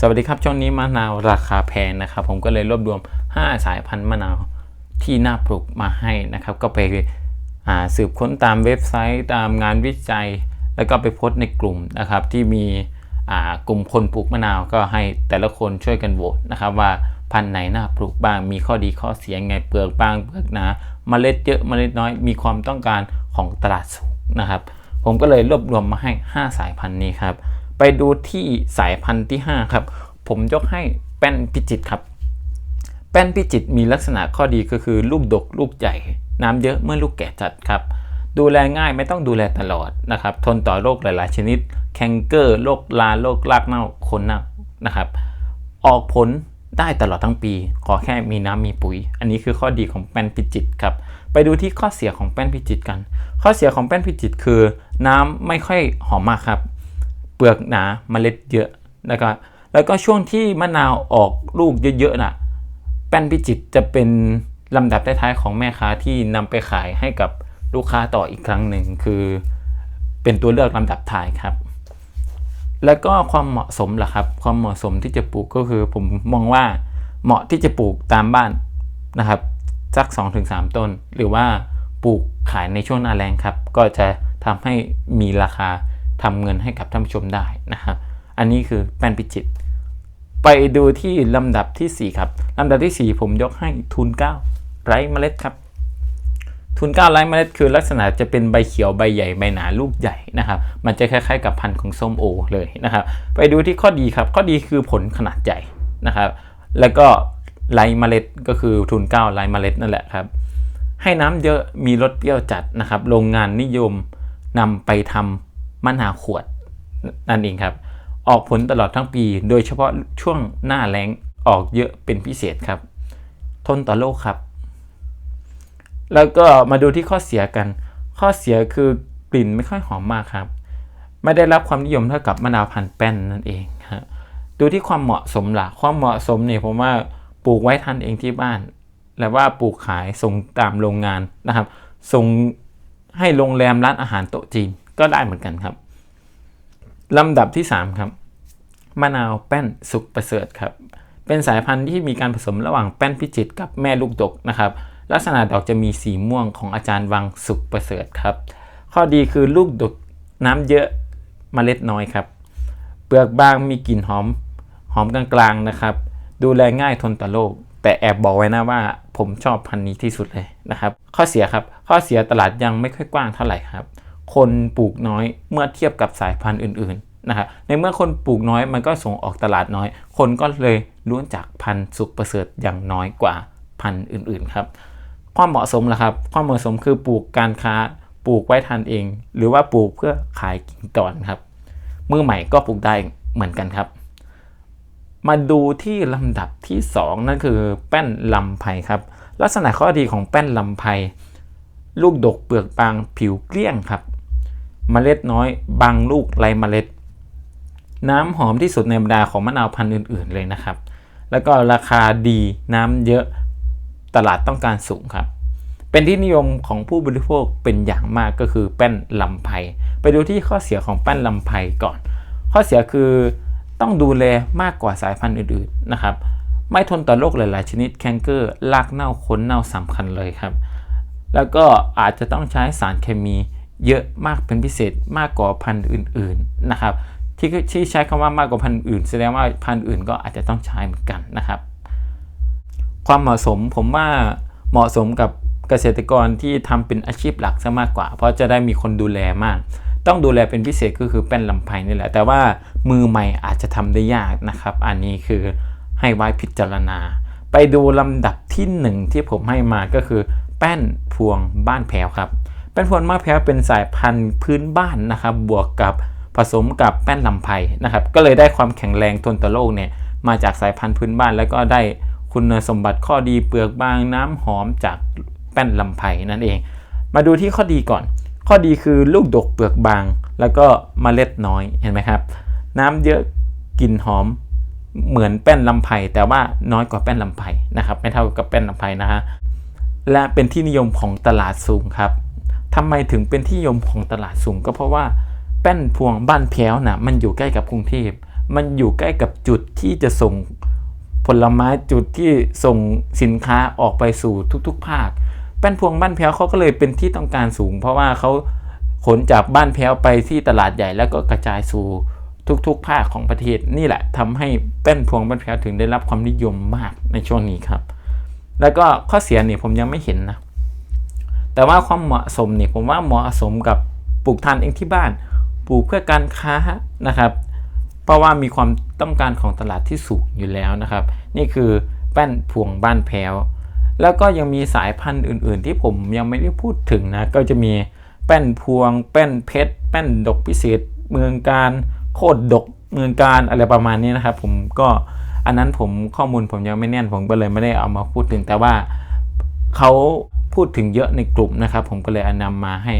สวัสดีครับ ช่วงนี้มะนาวราคาแพงนะครับ ผมก็เลยรวบรวม 5 สายพันธุ์มะนาวที่น่าปลูกมาให้นะครับ ก็ไปสืบค้นตามเว็บไซต์ตามงานวิจัย แล้วก็ไปโพสต์ในกลุ่มนะครับ ที่มีกลุ่มคนปลูกมะนาวก็ให้แต่ละคนช่วยกันโหวตนะครับ ว่าพันธุ์ไหนน่าปลูกบ้าง มีข้อดีข้อเสียไงเปลือกบางเปลือกหนาเมล็ดเยอะเมล็ดน้อยมีความต้องการของตลาดสูงนะครับ ผมก็เลยรวบรวมมาให้ 5 สายพันธุ์นี้ครับ ไปดูที่สายพันธุ์ที่ 5 ครับ ผมยกให้แป้นพิจิตครับ แป้นพิจิตมีลักษณะข้อดีก็คือลูกดกลูกใหญ่ น้ำเยอะเมื่อลูกแก่จัดครับ ดูแลง่ายไม่ต้องดูแลตลอดนะครับ ทนต่อโรคหลาย ๆ ชนิด แคนเกอร์โรคลาโรครากเน่าคนเน่านะครับ ออกผลได้ตลอดทั้งปี ขอแค่มีน้ำมีปุ๋ย อันนี้คือข้อดีของแป้นพิจิตครับ ไปดูที่ข้อเสียของแป้นพิจิตกัน ข้อเสียของแป้นพิจิตคือ น้ำไม่ค่อยหอมมากครับ เปลือกหนาเมล็ดเยอะนะครับแล้วก็ช่วงที่มะนาวออกลูกเยอะๆน่ะแป้นพิจิตจะเป็นลำดับท้ายๆของแม่ค้าที่นำไปขายให้กับลูกค้าต่ออีกครั้งหนึ่งคือเป็นตัวเลือกลำดับท้ายครับ แล้วก็ความเหมาะสมล่ะครับ ความเหมาะสมที่จะปลูกก็คือผมมองว่าเหมาะที่จะปลูกตามบ้านนะครับสัก 2-3 ต้น หรือว่าปลูกขายในช่วงหน้าแรงครับ ก็จะทำให้มีราคา ทำเงินให้กับท่านผู้ชมได้นะครับอันนี้คือแป้นพิจิต ไปดูที่ลำดับทีสี่4 ครับลำดับทีสี่ 4 ผมยกให้ทุน 9 ไร้เมล็ดครับ ทุน 9 ไร้เมล็ดคือลักษณะจะเป็นใบเขียวใบใหญ่ใบหนาลูกใหญ่นะครับมันจะคล้ายๆกับพันธุ์ของส้มโอเลยนะครับไปดูที่ข้อดีครับ ข้อดีคือผลขนาดใหญ่นะครับแล้วก็ไร้เมล็ดก็คือทุน 9 ไร้เมล็ดนั่นแหละครับให้น้ำเยอะมีรสเปรี้ยวจัดนะครับโรงงานนิยมนำไปทำ มะนาวขวดนั่นเองครับ ออกผลตลอดทั้งปี โดยเฉพาะช่วงหน้าแล้งออกเยอะเป็นพิเศษครับ ทนต่อโรคครับ แล้วก็มาดูที่ข้อเสียกัน ข้อเสียคือกลิ่นไม่ค่อยหอมมากครับ ไม่ได้รับความนิยมเท่ากับมะนาวพันแป้นนั่นเองครับดูที่ความเหมาะสมล่ะความเหมาะสมเนี่ยผมว่าปลูกไว้ทานเองที่บ้าน และว่าปลูกขายส่งตามโรงงานนะครับ ส่งให้โรงแรมร้านอาหารโต๊ะจีน ก็ได้เหมือนกันครับ ลำดับที่ 3 ครับมะนาวแป้นสุกประเสริฐครับ เป็นสายพันธุ์ที่มีการผสมระหว่างแป้นพิจิตกับแม่ลูกดกนะครับ ลักษณะดอกจะมีสีม่วงของอาจารย์วังสุกประเสริฐครับ ข้อดีคือลูกดกน้ำเยอะเมล็ดน้อยครับ เปลือกบางมีกลิ่นหอมหอมกลางๆนะครับ ดูแลง่ายทนต่อโรคแต่แอบบอกไว้นะว่าผมชอบพันธุ์นี้ที่สุดเลยนะครับ ข้อเสียครับ ข้อเสียตลาดยังไม่ค่อยกว้างเท่าไหร่ครับ คนปลูกน้อยเมื่อเทียบกับสายพันธุ์อื่นๆนะครับในเมื่อคนปลูกน้อยมันก็ส่งออกตลาดน้อย คนก็เลยล้วนจากพันธุ์สุกประเสริฐอย่างน้อยกว่าพันธุ์อื่นๆครับ ความเหมาะสมล่ะครับ ความเหมาะสมคือปลูกการค้าปลูกไว้ทานเอง หรือว่าปลูกเพื่อขายกิ่งก่อนครับ มือใหม่ก็ปลูกได้เหมือนกันครับ มาดูที่ลำดับที่ 2 นั่นคือแป้นลำไพครับ ลักษณะข้อดีของแป้นลำไพลูกดกเปลือกบางผิวเกลี้ยงครับ เมล็ดน้อย บางลูกไรเมล็ด น้ำหอมที่สุดในบรรดาของมะนาวพันธุ์อื่น ๆ เลยนะครับ แล้วก็ราคาดีน้ำเยอะตลาดต้องการสูงครับ เป็นที่นิยมของผู้บริโภคเป็นอย่างมากก็คือแป้นลำไพไปดูที่ข้อเสียของแป้นลำไพก่อน ข้อเสียคือต้องดูแลมากกว่าสายพันธุ์อื่น ๆ นะครับ ไม่ทนต่อโรคหลาย ๆ ชนิดแคนเกอร์รากเน่าค้นเน่าสำคัญเลยครับ แล้วก็อาจจะต้องใช้สารเคมี เยอะมากเป็นพิเศษมากกว่าพันธุ์อื่นๆนะครับที่ที่ใช้คำว่ามากกว่าพันธุ์อื่น แสดงว่าพันธุ์อื่นก็อาจจะต้องใช้เหมือนกันนะครับ ความเหมาะสมผมว่าเหมาะสมกับเกษตรกรที่ทำเป็นอาชีพหลักซะมากกว่า เพราะจะได้มีคนดูแลมาก ต้องดูแลเป็นพิเศษก็คือแป้นลำไพนี่แหละ แต่ว่ามือใหม่อาจจะทำได้ยากนะครับ อันนี้คือให้ไว้พิจารณา ไปดูลำดับที่หนึ่งที่ผมให้มาก็คือแป้นพวงบ้านแพวครับ ป้นพวงบ้านแพ้วเป็นสายพันธุ์พื้นบ้านนะครับ บวกกับผสมกับแป้นลำไพนะครับ ก็เลยได้ความแข็งแรงทนต่อโรคเนี่ยมาจากสายพันธุ์พื้นบ้าน แล้วก็ได้คุณสมบัติข้อดีเปลือกบางน้ำหอมจากแป้นลำไพนั่นเอง มาดูที่ข้อดีก่อน ข้อดีคือลูกดกเปลือกบาง แล้วก็เมล็ดน้อยเห็นไหมครับ น้ำเยอะกลิ่นหอมเหมือนแป้นลำไพแต่ว่าน้อยกว่าแป้นลำไพนะครับไม่เท่ากับแป้นลำไพนะฮะและเป็นที่นิยมของตลาดสูงครับ ทำไมถึงเป็นที่นิยมของตลาดสูงก็เพราะว่าแป้นพวงบ้านแพ้วนะมันอยู่ใกล้กับกรุงเทพมันอยู่ใกล้กับจุดที่จะส่งผลไม้จุดที่ส่งสินค้าออกไปสู่ทุกๆ ภาค แป้นพวงบ้านแพ้วเขาก็เลยเป็นที่ต้องการสูง เพราะว่าเขาขนจากบ้านแพ้วไปที่ตลาดใหญ่แล้วก็กระจายสู่ทุกๆ ภาคของประเทศนี่แหละทำให้แป้นพวงบ้านแพ้วถึงได้รับความนิยมมากในช่วงนี้ครับ แล้วก็ข้อเสียเนี่ยผมยังไม่เห็นนะ แต่ว่าความเหมาะสมเนี่ยผมว่าเหมาะสมกับปลูกทานเองที่บ้าน ปลูกเพื่อการค้านะครับ เพราะว่ามีความต้องการของตลาดที่สูงอยู่แล้วนะครับ นี่คือแป้นพวงบ้านแพ้ว แล้วก็ยังมีสายพันธุ์อื่น ๆ ที่ผมยังไม่ได้พูดถึงนะ ก็จะมีแป้นพวง แป้นเพชร แป้นดกพิเศษ เมืองการโคตรดกเมืองการอะไรประมาณนี้นะครับ ผมก็อันนั้นผมข้อมูลผมยังไม่แน่นผมก็เลยไม่ได้เอามาพูดถึงแต่ว่าเขา พูดถึงเยอะในกลุ่มนะครับ ผมก็เลยเอานำมาให้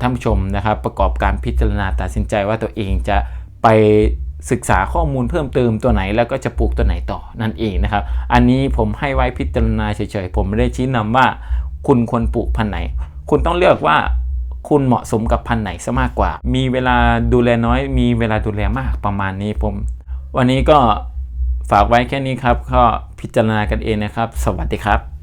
ท่านผู้ชมนะครับ ประกอบการพิจารณาตัดสินใจว่าตัวเองจะไปศึกษาข้อมูลเพิ่มเติมตัวไหนแล้วก็จะปลูกตัวไหนต่อนั่นเองนะครับ อันนี้ผมให้ไว้พิจารณาเฉยๆ ผมไม่ได้ชี้นำว่าคุณควรปลูกพันธุ์ไหน คุณต้องเลือกว่าคุณเหมาะสมกับพันธุ์ไหนซะมากกว่า มีเวลาดูแลน้อย มีเวลาดูแลมากประมาณนี้ผม วันนี้ก็ฝากไว้แค่นี้ครับ ก็พิจารณากันเองนะครับ สวัสดีครับ